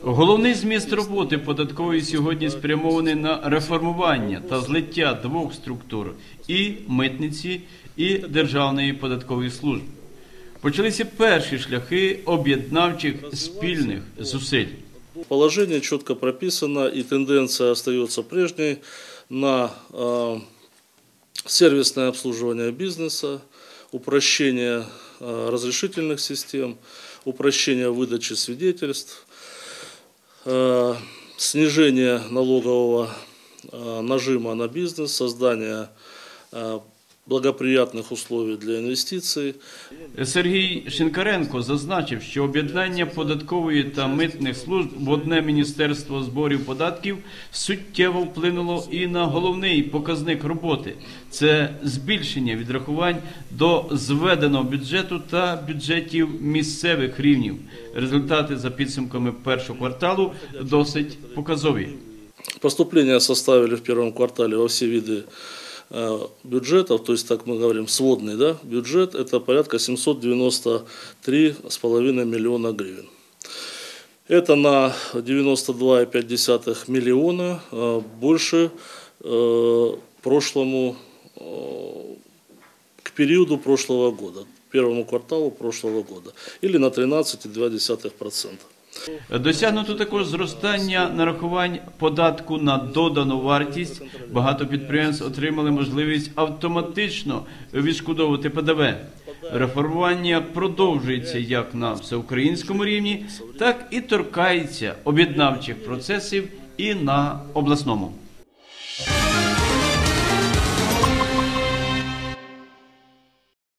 Головний зміст роботи податкової сьогодні спрямований на реформування та злиття двох структур і митниці, і Державної податкової служби. Почалися перші шляхи об'єднавчих спільних зусиль. Положение четко прописано, и тенденция остается прежней на э, сервисное обслуживание бизнеса, упрощение э, разрешительных систем, упрощение выдачи свидетельств, э, снижение налогового э, нажима на бизнес, создание э, благоприятных условий для инвестиций. Сергій Шинкаренко зазначив, що об'єднання податкової та митних служб в одне міністерство зборів податків суттєво вплинуло і на головний показник роботи це збільшення відрахувань до зведеного бюджету та бюджетів місцевих рівнів. Результати за підсумками першого кварталу досить показові. Поступления составили в первом квартале во все виды э, бюджетов, то есть, так мы говорим, сводный да, бюджет, это порядка 793,5 миллиона гривен. Это на 92,5 миллиона э, больше э, прошлому, э, к периоду прошлого года, первому кварталу прошлого года, или на 13,2%. Досягнуто також зростання нарахувань податку на додану вартість. Багато підприємств отримали можливість автоматично відшкодовувати ПДВ. Реформування продовжується як на всеукраїнському рівні, так і торкається об'єднавчих процесів і на обласному.